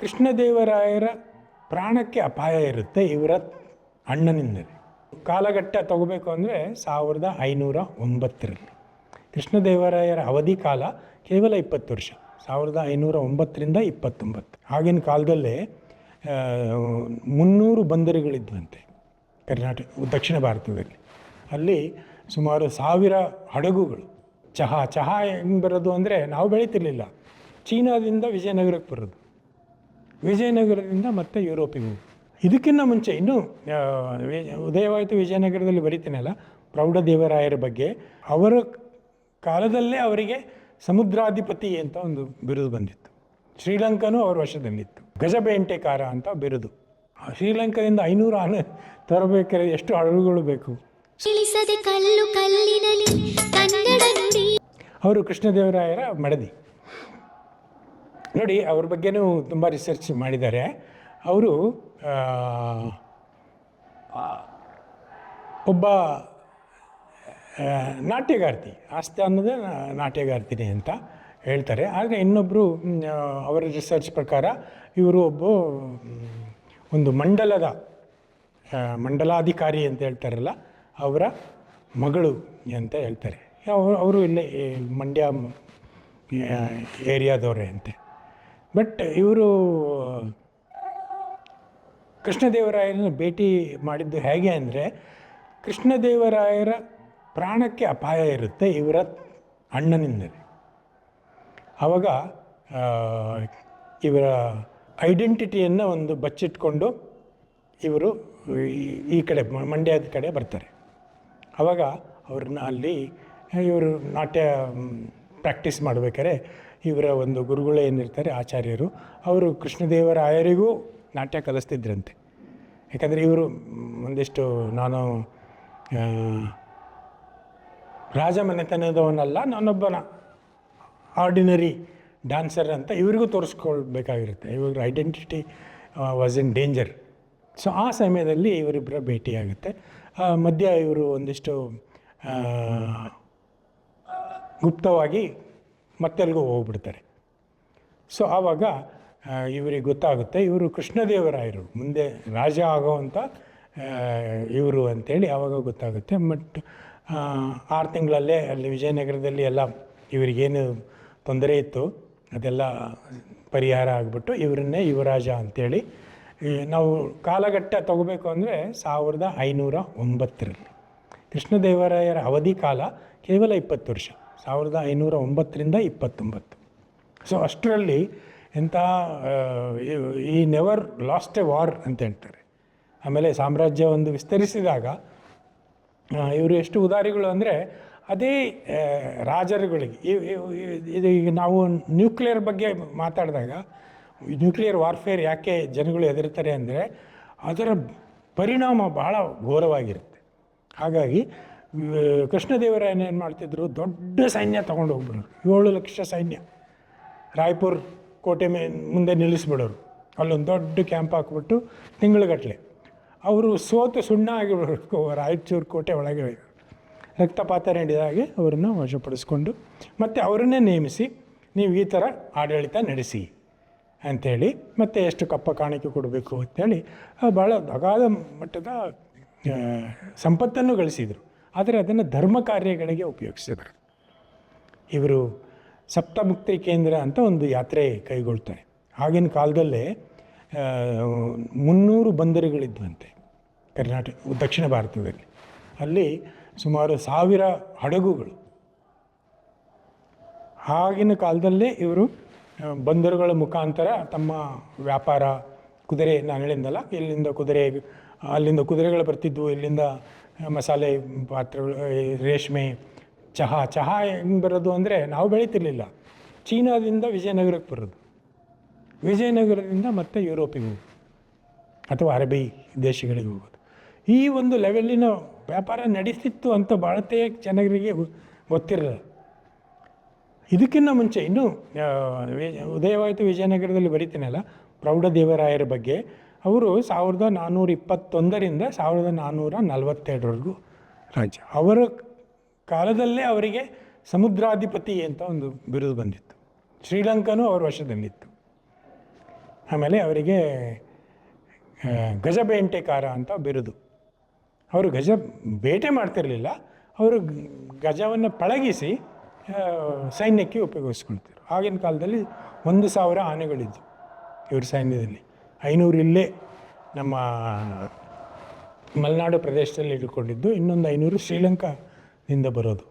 ಕೃಷ್ಣದೇವರಾಯರ ಪ್ರಾಣಕ್ಕೆ ಅಪಾಯ ಇರುತ್ತೆ ಇವರ ಅಣ್ಣನಿಂದಲೇ. ಕಾಲಘಟ್ಟ ತಗೋಬೇಕು ಅಂದರೆ ಸಾವಿರದ ಐನೂರ ಒಂಬತ್ತರಲ್ಲಿ. ಕೃಷ್ಣದೇವರಾಯರ ಅವಧಿ ಕಾಲ ಕೇವಲ ಇಪ್ಪತ್ತು ವರ್ಷ, ಸಾವಿರದ ಐನೂರ ಒಂಬತ್ತರಿಂದ ಇಪ್ಪತ್ತೊಂಬತ್ತು. ಆಗಿನ ಕಾಲದಲ್ಲೇ ಮುನ್ನೂರು ಬಂದರುಗಳಿದ್ವಂತೆ ಕರ್ನಾಟಕ ದಕ್ಷಿಣ ಭಾರತದಲ್ಲಿ. ಅಲ್ಲಿ ಸುಮಾರು ಸಾವಿರ ಹಡಗುಗಳು, ಚಹಾ ಚಹಾ ಹೆಂಗೆ ಬರೋದು ಅಂದರೆ ನಾವು ಬೆಳೀತಿರ್ಲಿಲ್ಲ. ಚೀನಾದಿಂದ ವಿಜಯನಗರಕ್ಕೆ ಬರೋದು. ವಿಜಯನಗರದಿಂದ ಮತ್ತೆ ಯುರೋಪಿಗೆ ಹೋಗಿ. ಇದಕ್ಕಿಂತ ಮುಂಚೆ ಇನ್ನೂ ಉದಯವಾಯಿತು ವಿಜಯನಗರದಲ್ಲಿ ಪ್ರೌಢ ಪ್ರೌಢದೇವರಾಯರ ಬಗ್ಗೆ. ಅವರ ಕಾಲದಲ್ಲೇ ಅವರಿಗೆ ಸಮುದ್ರಾಧಿಪತಿ ಅಂತ ಒಂದು ಬಿರುದು ಬಂದಿತ್ತು. ಶ್ರೀಲಂಕನೂ ಅವರ ವಶದಲ್ಲಿತ್ತು. ಗಜಬೇಂಟೆಕಾರ ಅಂತ ಬಿರುದು. ಶ್ರೀಲಂಕಾದಿಂದ ಐನೂರು ಆನೆ ತರಬೇಕಾದ್ರೆ ಎಷ್ಟು ಹಡಗುಗಳು ಬೇಕು? ಕಲ್ಲು ಅವರು ಕೃಷ್ಣದೇವರಾಯರ ಮಡದಿ. ನೋಡಿ, ಅವ್ರ ಬಗ್ಗೆನೂ ತುಂಬ ರಿಸರ್ಚ್ ಮಾಡಿದ್ದಾರೆ. ಅವರು ಒಬ್ಬ ನಾಟ್ಯಗಾರ್ತಿ, ಆಸ್ತಿ ಅನ್ನೋದೇ ನಾಟ್ಯಗಾರ್ತಿನಿ ಅಂತ ಹೇಳ್ತಾರೆ. ಆದರೆ ಇನ್ನೊಬ್ಬರು ಅವರ ರಿಸರ್ಚ್ ಪ್ರಕಾರ ಇವರು ಒಬ್ಬ ಒಂದು ಮಂಡಲದ ಮಂಡಲಾಧಿಕಾರಿ ಅಂತ ಹೇಳ್ತಾರಲ್ಲ, ಅವರ ಮಗಳು ಅಂತ ಹೇಳ್ತಾರೆ. ಅವರು ಇಲ್ಲೇ ಮಂಡ್ಯ ಏರಿಯಾದವರೇ ಅಂತೆ. ಬಟ್ ಇವರು ಕೃಷ್ಣದೇವರಾಯನ ಭೇಟಿ ಮಾಡಿದ್ದು ಹೇಗೆ ಅಂದರೆ, ಕೃಷ್ಣದೇವರಾಯರ ಪ್ರಾಣಕ್ಕೆ ಅಪಾಯ ಇರುತ್ತೆ ಇವರ ಅಣ್ಣನಿಂದಲೇ. ಆವಾಗ ಇವರ ಐಡೆಂಟಿಟಿಯನ್ನು ಒಂದು ಬಚ್ಚಿಟ್ಕೊಂಡು ಇವರು ಈ- ಈ ಕಡೆ, ಮಂಡ್ಯದ ಕಡೆ ಬರ್ತಾರೆ. ಆವಾಗ ಅವ್ರನ್ನ ಅಲ್ಲಿ ಇವರು ನಾಟ್ಯ ಪ್ರಾಕ್ಟೀಸ್ ಮಾಡಬೇಕಾದ್ರೆ ಇವರ ಒಂದು ಗುರುಗಳು ಏನಿರ್ತಾರೆ, ಆಚಾರ್ಯರು, ಅವರು ಕೃಷ್ಣದೇವರಾಯರಿಗೂ ನಾಟ್ಯ ಕಲಿಸ್ತಿದ್ರಂತೆ. ಯಾಕಂದರೆ ಇವರು ಒಂದಿಷ್ಟು ನಾನು ರಾಜಮನೆತನದವನಲ್ಲ, ನಾನೊಬ್ಬನ ಆರ್ಡಿನರಿ ಡ್ಯಾನ್ಸರ್ ಅಂತ ಇವರಿಗೂ ತೋರಿಸ್ಕೊಳ್ಬೇಕಾಗಿರುತ್ತೆ. ಇವ್ರ identity was in danger so ಆ ಸಮಯದಲ್ಲಿ ಇವರಿಬ್ಬರ ಭೇಟಿಯಾಗುತ್ತೆ. ಮಧ್ಯ ಇವರು ಒಂದಿಷ್ಟು ಗುಪ್ತವಾಗಿ ಮತ್ತೆಲ್ಗೂ ಹೋಗ್ಬಿಡ್ತಾರೆ. ಸೊ ಆವಾಗ ಇವರಿಗೆ ಗೊತ್ತಾಗುತ್ತೆ, ಇವರು ಕೃಷ್ಣದೇವರಾಯರು. ಮುಂದೆ ರಾಜ ಆಗೋವಂಥ ಇವರು ಅಂತೇಳಿ ಆವಾಗ ಗೊತ್ತಾಗುತ್ತೆ. ಬಟ್ ಆರು ತಿಂಗಳಲ್ಲೇ ಅಲ್ಲಿ ವಿಜಯನಗರದಲ್ಲಿ ಎಲ್ಲ ಇವರಿಗೇನು ತೊಂದರೆ ಇತ್ತು, ಅದೆಲ್ಲ ಪರಿಹಾರ ಆಗಿಬಿಟ್ಟು ಇವರನ್ನೇ ಯುವರಾಜ ಅಂತೇಳಿ, ಈ, ನಾವು ಕಾಲಘಟ್ಟ ತಗೋಬೇಕು ಅಂದರೆ ಸಾವಿರದ ಐನೂರ ಒಂಬತ್ತರಲ್ಲಿ. ಕೃಷ್ಣದೇವರಾಯರ ಅವಧಿ ಕಾಲ ಕೇವಲ ಇಪ್ಪತ್ತು ವರ್ಷ. ಸಾವಿರದ ಐನೂರ ಒಂಬತ್ತರಿಂದ ಇಪ್ಪತ್ತೊಂಬತ್ತು. ಸೊ ಅಷ್ಟರಲ್ಲಿ ಆ, ಈ- ನೆವರ್ ಲಾಸ್ಟ್ ಎ ವಾರ್ ಅಂತ ಹೇಳ್ತಾರೆ. ಆಮೇಲೆ ಸಾಮ್ರಾಜ್ಯ ಒಂದು ವಿಸ್ತರಿಸಿದಾಗ ಇವರು ಎಷ್ಟು ಉದಾರಿಗಳು ಅಂದರೆ ಅದೇ ರಾಜರುಗಳಿಗೆ. ಇದು ಈಗ ನಾವು ನ್ಯೂಕ್ಲಿಯರ್ ಬಗ್ಗೆ ಮಾತಾಡಿದಾಗ ನ್ಯೂಕ್ಲಿಯರ್ ವಾರ್ಫೇರ್ ಯಾಕೆ ಜನಗಳು ಹೆದರ್ತಾರೆ ಅಂದರೆ ಅದರ ಪರಿಣಾಮ ಬಹಳ ಘೋರವಾಗಿರುತ್ತೆ. ಹಾಗಾಗಿ ಕೃಷ್ಣದೇವರಾಯನ ಏನು ಮಾಡ್ತಿದ್ರು, ದೊಡ್ಡ ಸೈನ್ಯ ತೊಗೊಂಡು ಹೋಗ್ಬಿಡೋರು. ಏಳು ಲಕ್ಷ ಸೈನ್ಯ. ರಾಯ್ಪುರ್ ಕೋಟೆ ಮೇ, ಮುಂದೆ ನಿಲ್ಲಿಸ್ಬಿಡೋರು. ಅಲ್ಲೊಂದು ದೊಡ್ಡ ಕ್ಯಾಂಪ್ ಹಾಕ್ಬಿಟ್ಟು ತಿಂಗಳುಗಟ್ಟಲೆ ಅವರು ಸೋತು ಸುಣ್ಣ ಆಗಿಬಿಡೋರು. ರಾಯಚೂರು ಕೋಟೆ ಒಳಗೆ ರಕ್ತಪಾತ ಹಾಗೆ ಅವರನ್ನು ವಶಪಡಿಸ್ಕೊಂಡು, ಮತ್ತು ಅವರನ್ನೇ ನೇಮಿಸಿ ನೀವು ಈ ಥರ ಆಡಳಿತ ನಡೆಸಿ ಅಂಥೇಳಿ ಮತ್ತು ಎಷ್ಟು ಕಪ್ಪ ಕಾಣಿಕೆ ಕೊಡಬೇಕು ಅಂತೇಳಿ ಭಾಳ ಅಗಾಧ ಮಟ್ಟದ ಸಂಪತ್ತನ್ನು ಗಳಿಸಿದರು. ಆದರೆ ಅದನ್ನು ಧರ್ಮ ಕಾರ್ಯಗಳಿಗೆ ಉಪಯೋಗಿಸಿದರು ಇವರು ಸಪ್ತಮುಕ್ತಿ ಕೇಂದ್ರ ಅಂತ ಒಂದು ಯಾತ್ರೆ ಕೈಗೊಳ್ತಾರೆ. ಆಗಿನ ಕಾಲದಲ್ಲೇ ಮುನ್ನೂರು ಬಂದರುಗಳಿದ್ವಂತೆ ಕರ್ನಾಟಕ ದಕ್ಷಿಣ ಭಾರತದಲ್ಲಿ. ಅಲ್ಲಿ ಸುಮಾರು ಸಾವಿರ ಹಡಗುಗಳು. ಆಗಿನ ಕಾಲದಲ್ಲೇ ಇವರು ಬಂದರುಗಳ ಮುಖಾಂತರ ತಮ್ಮ ವ್ಯಾಪಾರ ಕುದುರೆ ನಾನು ಹೇಳಿದ್ದಲ್ಲ ಇಲ್ಲಿಂದ ಕುದುರೆ, ಅಲ್ಲಿಂದ ಕುದುರೆಗಳು ಬರ್ತಿದ್ವು, ಇಲ್ಲಿಂದ ಮಸಾಲೆ ಪಾತ್ರೆಗಳು ರೇಷ್ಮೆ, ಚಹಾ ಚಹಾ ಹೆಂಗೆ ಬರೋದು ಅಂದರೆ ನಾವು ಬೆಳೀತಿರ್ಲಿಲ್ಲ. ಚೀನಾದಿಂದ ವಿಜಯನಗರಕ್ಕೆ ಬರೋದು. ವಿಜಯನಗರದಿಂದ ಮತ್ತೆ ಯುರೋಪಿಗೆ ಹೋಗೋದು. ಅಥವಾ ಅರಬಿ ದೇಶಗಳಿಗೆ ಹೋಗೋದು. ಈ ಒಂದು ಲೆವೆಲ್ಲಿನ ವ್ಯಾಪಾರ ನಡೀತಿತ್ತು ಅಂತ ಭಾರತೀಯ ಜನರಿಗೆ ಗೊತ್ತಿರಲ್ಲ ಇದಕ್ಕಿಂತ ಮುಂಚೆ, ಇನ್ನೂ ಉದಯವಾಯಿತು ವಿಜಯನಗರದಲ್ಲಿ ಬರೀತೀನಲ್ಲ ಪ್ರೌಢದೇವರಾಯರ ಬಗ್ಗೆ, ಅವರು ಸಾವಿರದ ನಾನ್ನೂರ ಇಪ್ಪತ್ತೊಂದರಿಂದ ಸಾವಿರದ ನಾನ್ನೂರ ನಲವತ್ತೆರಡರವರೆಗೂ ರಾಜ್ಯ. ಅವರ ಕಾಲದಲ್ಲೇ ಅವರಿಗೆ ಸಮುದ್ರಾಧಿಪತಿ ಅಂತ ಒಂದು ಬಿರುದು ಬಂದಿತ್ತು. ಶ್ರೀಲಂಕನೂ ಅವರ ವಶದಲ್ಲಿತ್ತು. ಆಮೇಲೆ ಅವರಿಗೆ ಗಜಬೇಂಟೆಕಾರ ಅಂತ ಬಿರುದು. ಅವರು ಗಜ ಬೇಟೆ ಮಾಡ್ತಿರಲಿಲ್ಲ. ಅವರು ಗಜವನ್ನು ಪಳಗಿಸಿ ಸೈನ್ಯಕ್ಕೆ ಉಪಯೋಗಿಸ್ಕೊಳ್ತಿದ್ರು. ಆಗಿನ ಕಾಲದಲ್ಲಿ ಒಂದು ಸಾವಿರ ಆನೆಗಳಿದ್ದು ಇವ್ರ ಸೈನ್ಯದಲ್ಲಿ. ಐನೂರು ಇಲ್ಲೇ ನಮ್ಮ ಮಲೆನಾಡು ಪ್ರದೇಶದಲ್ಲಿ ಇಟ್ಕೊಂಡಿದ್ದು. ಇನ್ನೊಂದು ಐನೂರು ಶ್ರೀಲಂಕಾದಿಂದ ಬರೋದು.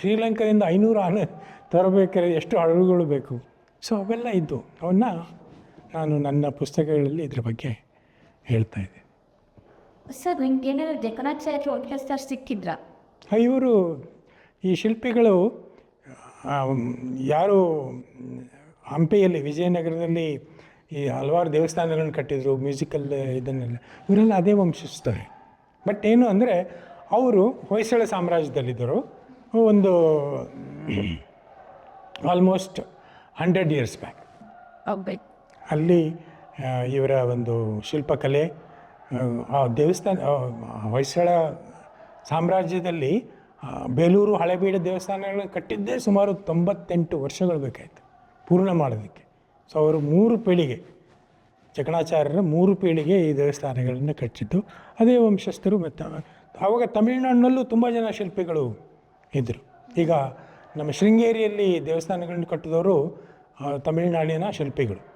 ಶ್ರೀಲಂಕಾದಿಂದ ಐನೂರು ಆನೆ ತರಬೇಕಾದ್ರೆ ಎಷ್ಟು ಹಡಗುಗಳು ಬೇಕು? ಸೊ ಅವೆಲ್ಲ ಇದ್ದು ಅವನ್ನ ನಾನು ನನ್ನ ಪುಸ್ತಕಗಳಲ್ಲಿ ಇದ್ರ ಬಗ್ಗೆ ಹೇಳ್ತಾ ಇದ್ದೀನಿ ಸರ್ ನಿಮ್ಗೆ ಏನಾದ್ರು ಜಕಣಾಚಾರ್ಯ ಒಟ್ಟಿಗೆ ಸಿಕ್ಕಿದ್ರ? ಇವರು ಈ ಶಿಲ್ಪಿಗಳು ಯಾರು ಹಂಪಿಯಲ್ಲಿ ವಿಜಯನಗರದಲ್ಲಿ ಈ ಹಲವಾರು ದೇವಸ್ಥಾನಗಳನ್ನು ಕಟ್ಟಿದರು ಮ್ಯೂಸಿಕಲ್ ಇದನ್ನೆಲ್ಲ. ಇವರೆಲ್ಲ ಅದೇ ವಂಶಿಸ್ತಾರೆ ಬಟ್ ಏನು ಅಂದರೆ ಅವರು ಹೊಯ್ಸಳ ಸಾಮ್ರಾಜ್ಯದಲ್ಲಿದ್ದರು. ಒಂದು ಆಲ್ಮೋಸ್ಟ್ ಹಂಡ್ರೆಡ್ ಇಯರ್ಸ್ ಬ್ಯಾಕ್ ಅಲ್ಲಿ ಇವರ ಒಂದು ಶಿಲ್ಪಕಲೆ ಆ, ದೇವಸ್ಥಾನ ಹೊಯ್ಸಳ ಸಾಮ್ರಾಜ್ಯದಲ್ಲಿ ಬೇಲೂರು ಹಳೆಬೀಡು ದೇವಸ್ಥಾನಗಳು ಕಟ್ಟಿದ್ದೇ ಸುಮಾರು ತೊಂಬತ್ತೆಂಟು ವರ್ಷಗಳು ಬೇಕಾಯಿತು. ಪೂರ್ಣ ಮಾಡೋದಕ್ಕೆ. ಸೊ ಅವರು ಮೂರು ಪೀಳಿಗೆ ಚಕಣಾಚಾರ್ಯರ ಮೂರು ಪೀಳಿಗೆ ಈ ದೇವಸ್ಥಾನಗಳನ್ನು ಕಟ್ಟಿದ್ದು. ಅದೇ ವಂಶಸ್ಥರು ಮತ್ತು ಆವಾಗ ತಮಿಳುನಾಡಿನಲ್ಲೂ ತುಂಬ ಜನ ಶಿಲ್ಪಿಗಳು ಇದ್ದರು ಈಗ ನಮ್ಮ ಶೃಂಗೇರಿಯಲ್ಲಿ ದೇವಸ್ಥಾನಗಳನ್ನು ಕಟ್ಟಿದವರು ತಮಿಳುನಾಡಿನ ಶಿಲ್ಪಿಗಳು.